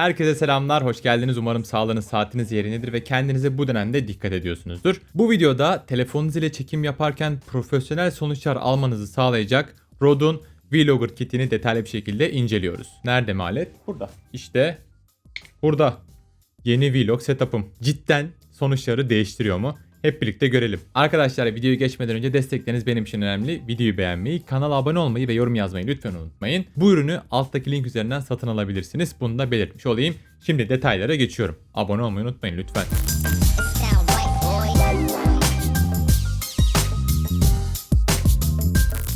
Herkese selamlar, hoş geldiniz. Umarım sağlığınız, saatiniz yerindedir ve kendinize bu dönemde dikkat ediyorsunuzdur. Bu videoda telefonunuz ile çekim yaparken profesyonel sonuçlar almanızı sağlayacak Rode'un Vlogger kitini detaylı bir şekilde inceliyoruz. Nerede mi alet? Burada. İşte burada. Yeni vlog setup'ım. Cidden sonuçları değiştiriyor mu? Hep birlikte görelim. Arkadaşlar videoyu geçmeden önce destekleriniz benim için önemli. Videoyu beğenmeyi, kanala abone olmayı ve yorum yazmayı lütfen unutmayın. Bu ürünü alttaki link üzerinden satın alabilirsiniz. Bunu da belirtmiş olayım. Şimdi detaylara geçiyorum. Abone olmayı unutmayın lütfen.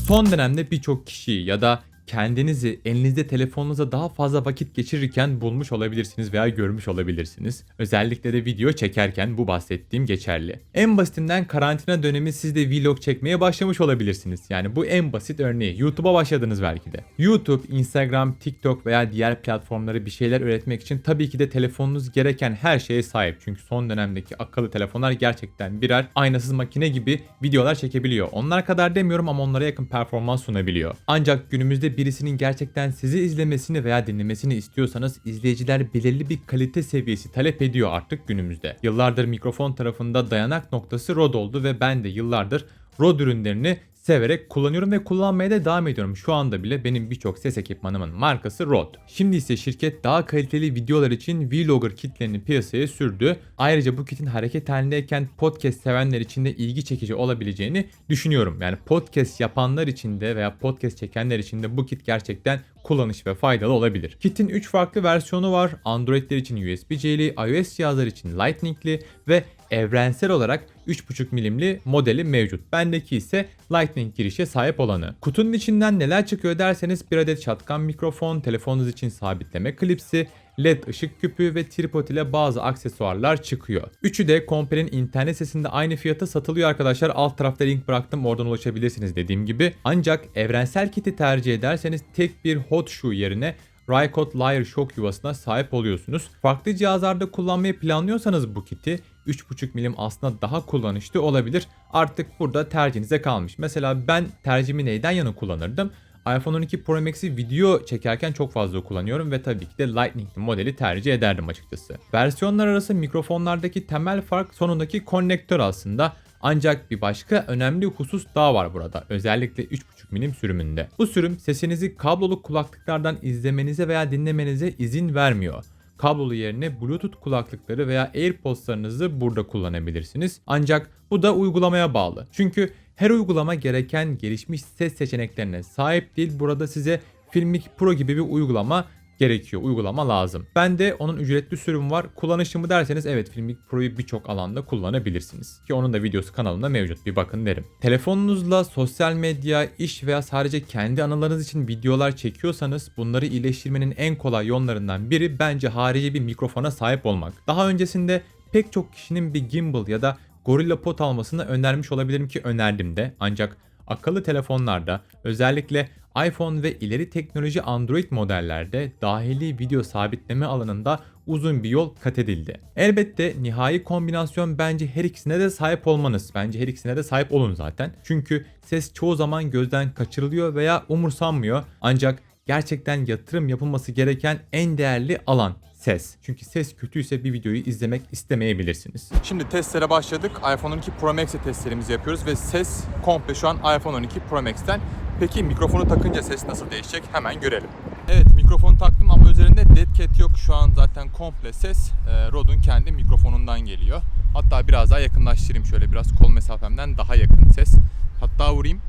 Son dönemde birçok kişiyi ya da kendinizi elinizde telefonunuza daha fazla vakit geçirirken bulmuş olabilirsiniz veya görmüş olabilirsiniz. Özellikle de video çekerken bu bahsettiğim geçerli. En basitinden karantina dönemi siz de vlog çekmeye başlamış olabilirsiniz. Yani bu en basit örneği. YouTube'a başladınız belki de. YouTube, Instagram, TikTok veya diğer platformları bir şeyler üretmek için tabii ki de telefonunuz gereken her şeye sahip. Çünkü son dönemdeki akıllı telefonlar gerçekten birer aynasız makine gibi videolar çekebiliyor. Onlar kadar demiyorum ama onlara yakın performans sunabiliyor. Ancak günümüzde birisinin gerçekten sizi izlemesini veya dinlemesini istiyorsanız izleyiciler belirli bir kalite seviyesi talep ediyor artık günümüzde. Yıllardır mikrofon tarafında dayanak noktası Rode oldu ve ben de yıllardır Rode ürünlerini severek kullanıyorum ve kullanmaya da devam ediyorum. Şu anda bile benim birçok ses ekipmanımın markası Rode. Şimdi ise şirket daha kaliteli videolar için Vlogger kitlerini piyasaya sürdü. Ayrıca bu kitin hareket halindeyken podcast sevenler için de ilgi çekici olabileceğini düşünüyorum. Yani podcast yapanlar için de veya podcast çekenler için de bu kit gerçekten kullanış ve faydalı olabilir. Kit'in 3 farklı versiyonu var. Androidler için USB-C'li, iOS cihazlar için Lightning'li ve evrensel olarak 3.5 milimli modeli mevcut. Bendeki ise Lightning girişe sahip olanı. Kutunun içinden neler çıkıyor derseniz bir adet şatkan mikrofon, telefonunuz için sabitleme klipsi, LED ışık küpü ve tripod ile bazı aksesuarlar çıkıyor. Üçü de Compre'nin internet sitesinde aynı fiyata satılıyor arkadaşlar. Alt tarafta link bıraktım oradan ulaşabilirsiniz dediğim gibi. Ancak evrensel kiti tercih ederseniz tek bir hot shoe yerine Rycote Lyre Shock yuvasına sahip oluyorsunuz. Farklı cihazlarda kullanmayı planlıyorsanız bu kiti 3.5 milim aslında daha kullanışlı olabilir. Artık burada tercihinize kalmış. Mesela ben tercihimi neyden yana kullanırdım? iPhone 12 Pro Max'i video çekerken çok fazla kullanıyorum ve tabii ki de Lightning modeli tercih ederdim açıkçası. Versiyonlar arası mikrofonlardaki temel fark sonundaki konnektör aslında. Ancak bir başka önemli husus daha var burada. Özellikle 3.5 milim sürümünde. Bu sürüm sesinizi kablolu kulaklıklardan izlemenize veya dinlemenize izin vermiyor. Kablolu yerine Bluetooth kulaklıkları veya AirPods'larınızı burada kullanabilirsiniz. Ancak bu da uygulamaya bağlı. Çünkü her uygulama gereken gelişmiş ses seçeneklerine sahip değil. Burada size Filmic Pro gibi bir uygulama gerekiyor. Uygulama lazım. Ben de onun ücretli sürümü var. Kullanışlı mı derseniz evet Filmic Pro'yu birçok alanda kullanabilirsiniz. Ki onun da videosu kanalımda mevcut. Bir bakın derim. Telefonunuzla sosyal medya, iş veya sadece kendi anılarınız için videolar çekiyorsanız bunları iyileştirmenin en kolay yollarından biri bence harici bir mikrofona sahip olmak. Daha öncesinde pek çok kişinin bir gimbal ya da Gorilla Pod almasını önermiş olabilirim ki önerdim de. Ancak akıllı telefonlarda özellikle iPhone ve ileri teknoloji Android modellerde dahili video sabitleme alanında uzun bir yol kat edildi. Elbette nihai kombinasyon bence her ikisine de sahip olmanız. Bence her ikisine de sahip olun zaten. Çünkü ses çoğu zaman gözden kaçırılıyor veya umursanmıyor. Ancak gerçekten yatırım yapılması gereken en değerli alan ses. Çünkü ses kötüyse bir videoyu izlemek istemeyebilirsiniz. Şimdi testlere başladık. iPhone 12 Pro Max'e testlerimizi yapıyoruz ve ses komple şu an iPhone 12 Pro Max'ten. Peki mikrofonu takınca ses nasıl değişecek? Hemen görelim. Evet mikrofonu taktım ama üzerinde dead cat yok. Şu an zaten komple ses e, Rode'un kendi mikrofonundan geliyor. Hatta biraz daha yakınlaştırayım şöyle biraz kol mesafemden daha yakın ses. Hatta vurayım.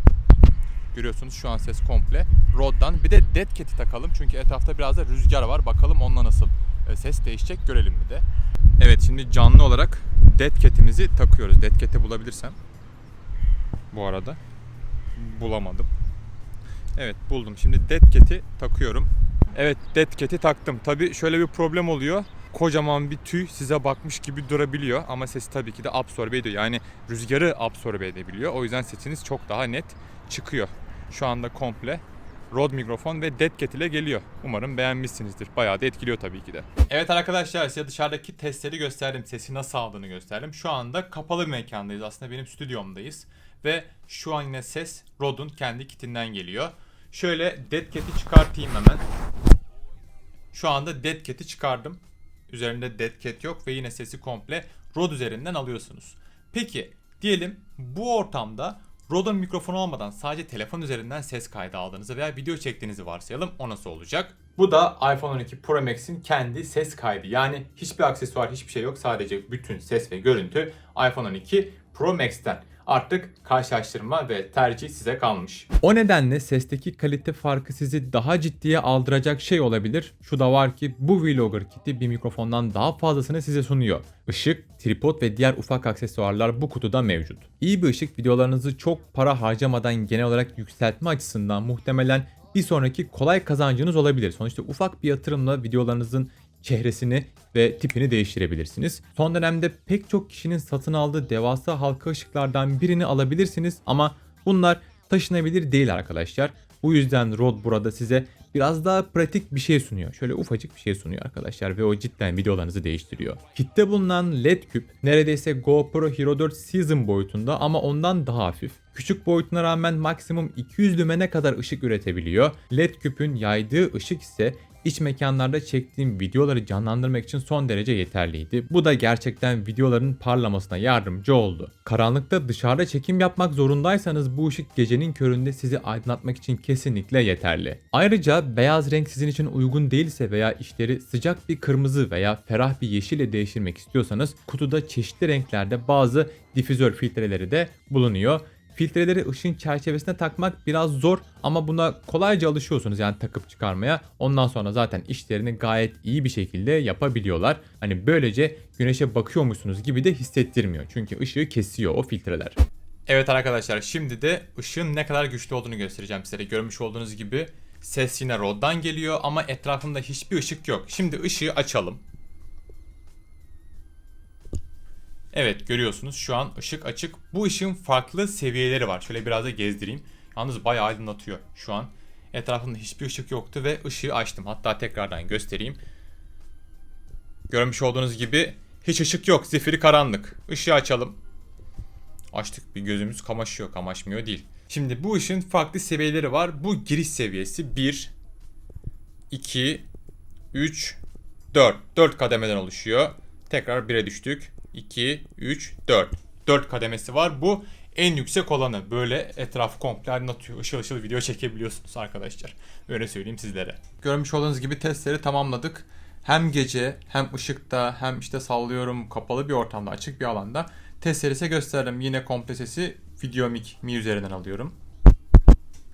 Görüyorsunuz şu an ses komple Rode'dan. Bir de dead cat'i takalım çünkü etrafta biraz da rüzgar var. Bakalım onunla nasıl e, ses değişecek görelim bir de. Evet şimdi canlı olarak dead cat'imizi takıyoruz. Dead cat'i bulabilirsem. Bu arada bulamadım. Evet buldum. Şimdi dead cat'i takıyorum. Evet dead cat'i taktım. Tabi şöyle bir problem oluyor. Kocaman bir tüy size bakmış gibi durabiliyor ama sesi tabii ki de absorbe ediyor. Yani rüzgarı absorbe edebiliyor. O yüzden sesiniz çok daha net çıkıyor. Şu anda komple Rode mikrofon ve Dead Cat ile geliyor. Umarım beğenmişsinizdir. Bayağı da etkiliyor tabii ki de. Evet arkadaşlar size dışarıdaki testleri gösterdim. Sesi nasıl aldığını gösterdim. Şu anda kapalı bir mekandayız. Aslında benim stüdyomdayız. Ve şu an yine ses Rode'un kendi kitinden geliyor. Şöyle Dead Cat'i çıkartayım hemen. Şu anda Dead Cat'i çıkardım. Üzerinde Dead Cat yok ve yine sesi komple Rode üzerinden alıyorsunuz. Peki diyelim bu ortamda Rode'un mikrofonu olmadan sadece telefon üzerinden ses kaydı aldığınızı veya video çektiğinizi varsayalım. O nasıl olacak? Bu da iPhone 12 Pro Max'in kendi ses kaydı. Yani hiçbir aksesuar, hiçbir şey yok. Sadece bütün ses ve görüntü iPhone 12 Pro Max'ten. Artık karşılaştırma ve tercih size kalmış. O nedenle sesteki kalite farkı sizi daha ciddiye aldıracak şey olabilir. Şu da var ki bu Vlogger kiti bir mikrofondan daha fazlasını size sunuyor. Işık, tripod ve diğer ufak aksesuarlar bu kutuda mevcut. İyi bir ışık videolarınızı çok para harcamadan genel olarak yükseltme açısından muhtemelen bir sonraki kolay kazancınız olabilir. Sonuçta ufak bir yatırımla videolarınızın çehresini ve tipini değiştirebilirsiniz. Son dönemde pek çok kişinin satın aldığı devasa halka ışıklardan birini alabilirsiniz ama bunlar taşınabilir değil arkadaşlar. Bu yüzden Rode burada size biraz daha pratik bir şey sunuyor. Şöyle ufacık bir şey sunuyor arkadaşlar ve o cidden videolarınızı değiştiriyor. Kitte bulunan LED küp neredeyse GoPro Hero 4 Season boyutunda ama ondan daha hafif. Küçük boyutuna rağmen maksimum 200 lümene kadar ışık üretebiliyor. LED küpün yaydığı ışık ise iç mekanlarda çektiğim videoları canlandırmak için son derece yeterliydi. Bu da gerçekten videoların parlamasına yardımcı oldu. Karanlıkta dışarıda çekim yapmak zorundaysanız bu ışık gecenin köründe sizi aydınlatmak için kesinlikle yeterli. Ayrıca beyaz renk sizin için uygun değilse veya işleri sıcak bir kırmızı veya ferah bir yeşile değiştirmek istiyorsanız kutuda çeşitli renklerde bazı difüzör filtreleri de bulunuyor. Filtreleri ışığın çerçevesine takmak biraz zor ama buna kolayca alışıyorsunuz yani takıp çıkarmaya. Ondan sonra zaten işlerini gayet iyi bir şekilde yapabiliyorlar. Hani böylece güneşe bakıyormuşsunuz gibi de hissettirmiyor. Çünkü ışığı kesiyor o filtreler. Evet arkadaşlar şimdi de ışığın ne kadar güçlü olduğunu göstereceğim size. Görmüş olduğunuz gibi ses yine Rode'dan geliyor ama etrafında hiçbir ışık yok. Şimdi ışığı açalım. Evet görüyorsunuz şu an ışık açık. Bu ışığın farklı seviyeleri var. Şöyle biraz da gezdireyim. Yalnız bayağı aydınlatıyor şu an. Etrafında hiçbir ışık yoktu ve ışığı açtım. Hatta tekrardan göstereyim. Görmüş olduğunuz gibi hiç ışık yok. Zifiri karanlık. Işığı açalım. Açtık bir gözümüz kamaşıyor. Kamaşmıyor değil. Şimdi bu ışığın farklı seviyeleri var. Bu giriş seviyesi 1, 2, 3, 4. 4 kademeden oluşuyor. Tekrar 1'e düştük. 2, 3, 4. 4 kademesi var. Bu en yüksek olanı. Böyle etrafı komple aydınlatıyor. Işıl ışıl video çekebiliyorsunuz arkadaşlar. Öyle söyleyeyim sizlere. Görmüş olduğunuz gibi testleri tamamladık. Hem gece hem ışıkta hem işte sallıyorum kapalı bir ortamda açık bir alanda testleri size gösterdim. Yine komple sesi Videomic Mi üzerinden alıyorum.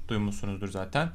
Duymuşsunuzdur zaten.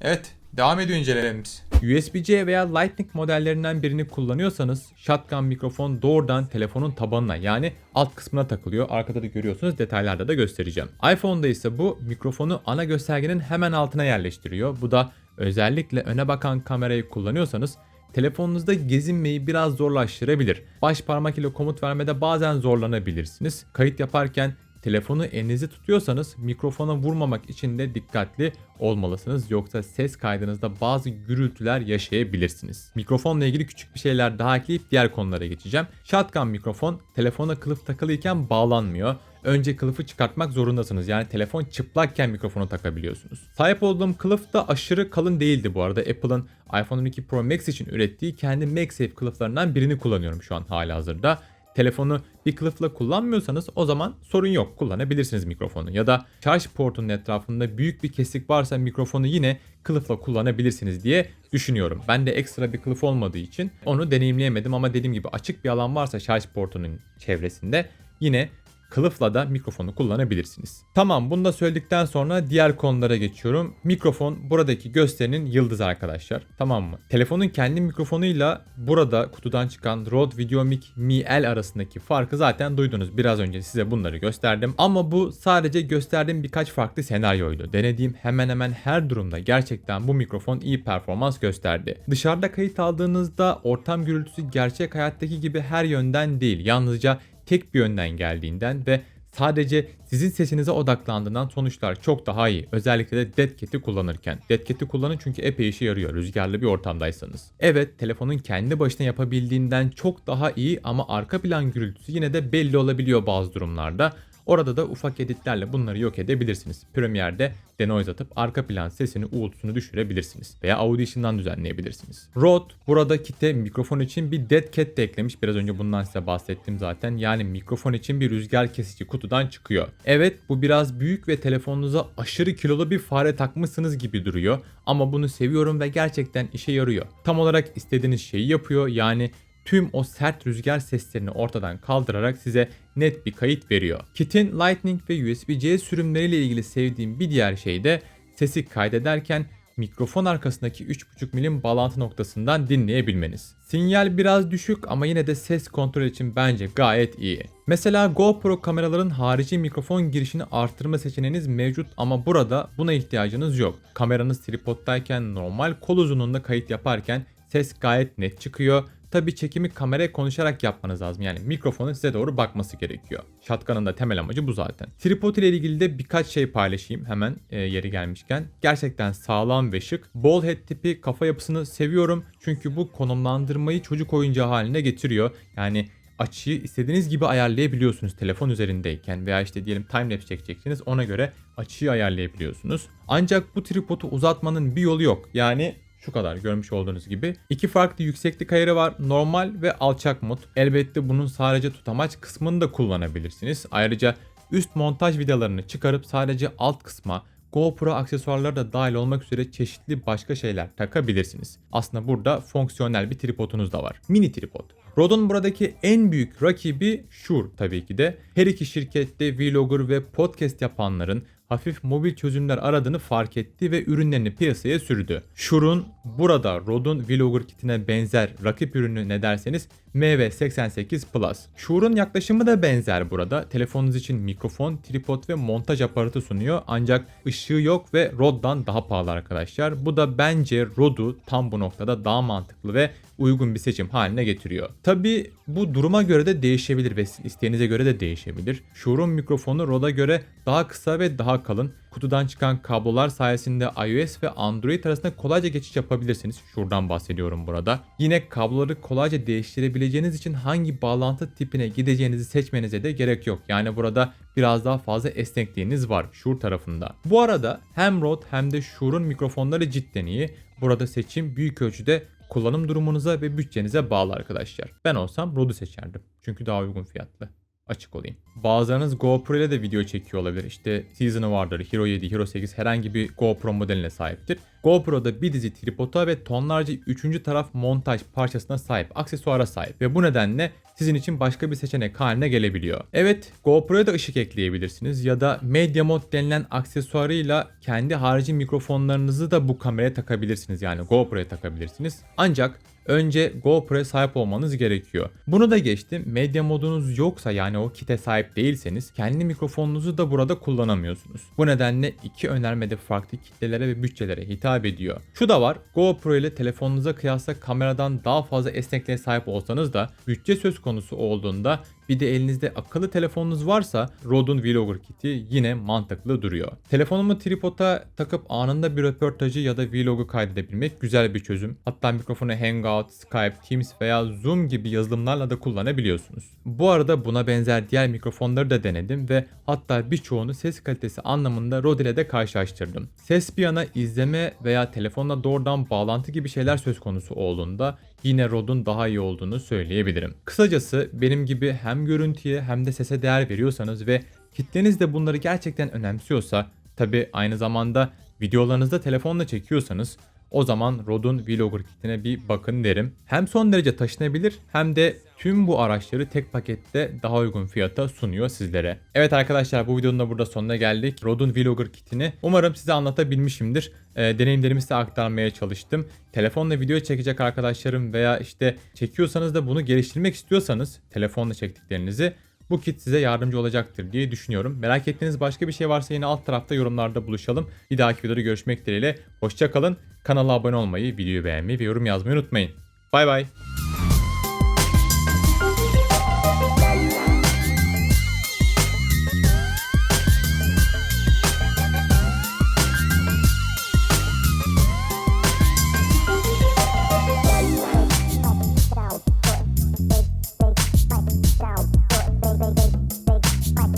Evet, devam ediyor incelememiz. USB-C veya Lightning modellerinden birini kullanıyorsanız shotgun mikrofon doğrudan telefonun tabanına yani alt kısmına takılıyor. Arkada da görüyorsunuz detaylarda da göstereceğim. iPhone'da ise bu mikrofonu ana göstergenin hemen altına yerleştiriyor. Bu da özellikle öne bakan kamerayı kullanıyorsanız telefonunuzda gezinmeyi biraz zorlaştırabilir. Baş parmak ile komut vermede bazen zorlanabilirsiniz. Kayıt yaparken Telefonu elinizde tutuyorsanız mikrofona vurmamak için de dikkatli olmalısınız. Yoksa ses kaydınızda bazı gürültüler yaşayabilirsiniz. Mikrofonla ilgili küçük bir şeyler daha ekleyip diğer konulara geçeceğim. Shotgun mikrofon telefona kılıf takılıyken bağlanmıyor. Önce kılıfı çıkartmak zorundasınız. Yani telefon çıplakken mikrofonu takabiliyorsunuz. Sahip olduğum kılıf da aşırı kalın değildi bu arada. Apple'ın iPhone 12 Pro Max için ürettiği kendi MagSafe kılıflarından birini kullanıyorum şu an hala hazırda telefonu bir kılıfla kullanmıyorsanız o zaman sorun yok kullanabilirsiniz mikrofonu. Ya da şarj portunun etrafında büyük bir kesik varsa mikrofonu yine kılıfla kullanabilirsiniz diye düşünüyorum. Ben de ekstra bir kılıf olmadığı için onu deneyimleyemedim ama dediğim gibi açık bir alan varsa şarj portunun çevresinde yine kılıfla da mikrofonu kullanabilirsiniz. Tamam bunu da söyledikten sonra diğer konulara geçiyorum. Mikrofon buradaki gösterinin yıldızı arkadaşlar. Tamam mı? Telefonun kendi mikrofonuyla burada kutudan çıkan Rode Videomic Mi L arasındaki farkı zaten duydunuz. Biraz önce size bunları gösterdim. Ama bu sadece gösterdiğim birkaç farklı senaryoydu. Denediğim hemen hemen her durumda gerçekten bu mikrofon iyi performans gösterdi. Dışarıda kayıt aldığınızda ortam gürültüsü gerçek hayattaki gibi her yönden değil. Yalnızca tek bir yönden geldiğinden ve sadece sizin sesinize odaklandığından sonuçlar çok daha iyi. Özellikle de Dead Cat'i kullanırken. Dead Cat'i kullanın çünkü epey işe yarıyor rüzgarlı bir ortamdaysanız. Evet telefonun kendi başına yapabildiğinden çok daha iyi ama arka plan gürültüsü yine de belli olabiliyor bazı durumlarda. Orada da ufak editlerle bunları yok edebilirsiniz. Premiere'de denoise atıp arka plan sesini uğultusunu düşürebilirsiniz. Veya Audition'dan düzenleyebilirsiniz. Rode burada kite mikrofon için bir dead cat de eklemiş. Biraz önce bundan size bahsettim zaten. Yani mikrofon için bir rüzgar kesici kutudan çıkıyor. Evet bu biraz büyük ve telefonunuza aşırı kilolu bir fare takmışsınız gibi duruyor. Ama bunu seviyorum ve gerçekten işe yarıyor. Tam olarak istediğiniz şeyi yapıyor. Yani tüm o sert rüzgar seslerini ortadan kaldırarak size net bir kayıt veriyor. Kit'in Lightning ve USB-C sürümleriyle ilgili sevdiğim bir diğer şey de sesi kaydederken mikrofon arkasındaki 3.5 milim bağlantı noktasından dinleyebilmeniz. Sinyal biraz düşük ama yine de ses kontrol için bence gayet iyi. Mesela GoPro kameraların harici mikrofon girişini artırma seçeneğiniz mevcut ama burada buna ihtiyacınız yok. Kameranız tripoddayken normal kol uzunluğunda kayıt yaparken ses gayet net çıkıyor. Tabi çekimi kameraya konuşarak yapmanız lazım. Yani mikrofonun size doğru bakması gerekiyor. Shotgun'ın da temel amacı bu zaten. Tripod ile ilgili de birkaç şey paylaşayım hemen e, yeri gelmişken. Gerçekten sağlam ve şık. Ball head tipi kafa yapısını seviyorum. Çünkü bu konumlandırmayı çocuk oyuncağı haline getiriyor. Yani açıyı istediğiniz gibi ayarlayabiliyorsunuz telefon üzerindeyken veya işte diyelim timelapse çekeceksiniz ona göre açıyı ayarlayabiliyorsunuz. Ancak bu tripodu uzatmanın bir yolu yok. Yani şu kadar görmüş olduğunuz gibi. İki farklı yükseklik ayarı var. Normal ve alçak mod. Elbette bunun sadece tutamaç kısmını da kullanabilirsiniz. Ayrıca üst montaj vidalarını çıkarıp sadece alt kısma GoPro aksesuarları da dahil olmak üzere çeşitli başka şeyler takabilirsiniz. Aslında burada fonksiyonel bir tripodunuz da var. Mini tripod. Rode'un buradaki en büyük rakibi Shure tabii ki de. Her iki şirkette vlogger ve podcast yapanların hafif mobil çözümler aradığını fark etti ve ürünlerini piyasaya sürdü. Shure'un burada Rode'un Vlogger kitine benzer rakip ürünü ne derseniz MV88 Plus. Shure'un yaklaşımı da benzer burada. Telefonunuz için mikrofon, tripod ve montaj aparatı sunuyor ancak ışığı yok ve Rode'dan daha pahalı arkadaşlar. Bu da bence Rode'u tam bu noktada daha mantıklı ve uygun bir seçim haline getiriyor. Tabi bu duruma göre de değişebilir ve isteğinize göre de değişebilir. Shure'un mikrofonu Rode'a göre daha kısa ve daha kalın. Kutudan çıkan kablolar sayesinde iOS ve Android arasında kolayca geçiş yapabilirsiniz. Şuradan bahsediyorum burada. Yine kabloları kolayca değiştirebileceğiniz için hangi bağlantı tipine gideceğinizi seçmenize de gerek yok. Yani burada biraz daha fazla esnekliğiniz var Shure tarafında. Bu arada hem Rode hem de Shure'un mikrofonları cidden iyi. Burada seçim büyük ölçüde kullanım durumunuza ve bütçenize bağlı arkadaşlar. Ben olsam Rode'u seçerdim. Çünkü daha uygun fiyatlı açık olayım. Bazılarınız GoPro ile de video çekiyor olabilir. İşte Season'ı vardır, Hero 7, Hero 8 herhangi bir GoPro modeline sahiptir. GoPro'da bir dizi tripoda ve tonlarca üçüncü taraf montaj parçasına sahip, aksesuara sahip ve bu nedenle sizin için başka bir seçenek haline gelebiliyor. Evet, GoPro'ya da ışık ekleyebilirsiniz ya da Media Mod denilen aksesuarıyla kendi harici mikrofonlarınızı da bu kameraya takabilirsiniz. Yani GoPro'ya takabilirsiniz. Ancak önce GoPro'ya sahip olmanız gerekiyor. Bunu da geçtim. Medya modunuz yoksa yani o kite sahip değilseniz kendi mikrofonunuzu da burada kullanamıyorsunuz. Bu nedenle iki önermede farklı kitlelere ve bütçelere hitap ediyor. Şu da var. GoPro ile telefonunuza kıyasla kameradan daha fazla esnekliğe sahip olsanız da bütçe söz konusu olduğunda bir de elinizde akıllı telefonunuz varsa Rode'un Vlogger kiti yine mantıklı duruyor. Telefonumu tripoda takıp anında bir röportajı ya da vlogu kaydedebilmek güzel bir çözüm. Hatta mikrofonu Hangout, Skype, Teams veya Zoom gibi yazılımlarla da kullanabiliyorsunuz. Bu arada buna benzer diğer mikrofonları da denedim ve hatta birçoğunu ses kalitesi anlamında Rode ile de karşılaştırdım. Ses bir yana izleme veya telefonla doğrudan bağlantı gibi şeyler söz konusu olduğunda yine Rode'un daha iyi olduğunu söyleyebilirim. Kısacası benim gibi hem görüntüye hem de sese değer veriyorsanız ve kitleniz de bunları gerçekten önemsiyorsa tabi aynı zamanda videolarınızda telefonla çekiyorsanız o zaman Rode'un Vlogger kitine bir bakın derim. Hem son derece taşınabilir hem de tüm bu araçları tek pakette daha uygun fiyata sunuyor sizlere. Evet arkadaşlar bu videonun da burada sonuna geldik. Rode'un Vlogger kitini umarım size anlatabilmişimdir. E, deneyimlerimi size aktarmaya çalıştım. Telefonla video çekecek arkadaşlarım veya işte çekiyorsanız da bunu geliştirmek istiyorsanız telefonla çektiklerinizi bu kit size yardımcı olacaktır diye düşünüyorum. Merak ettiğiniz başka bir şey varsa yine alt tarafta yorumlarda buluşalım. Bir dahaki videoda görüşmek dileğiyle. Hoşçakalın. Kanala abone olmayı, videoyu beğenmeyi ve yorum yazmayı unutmayın. Bay bay.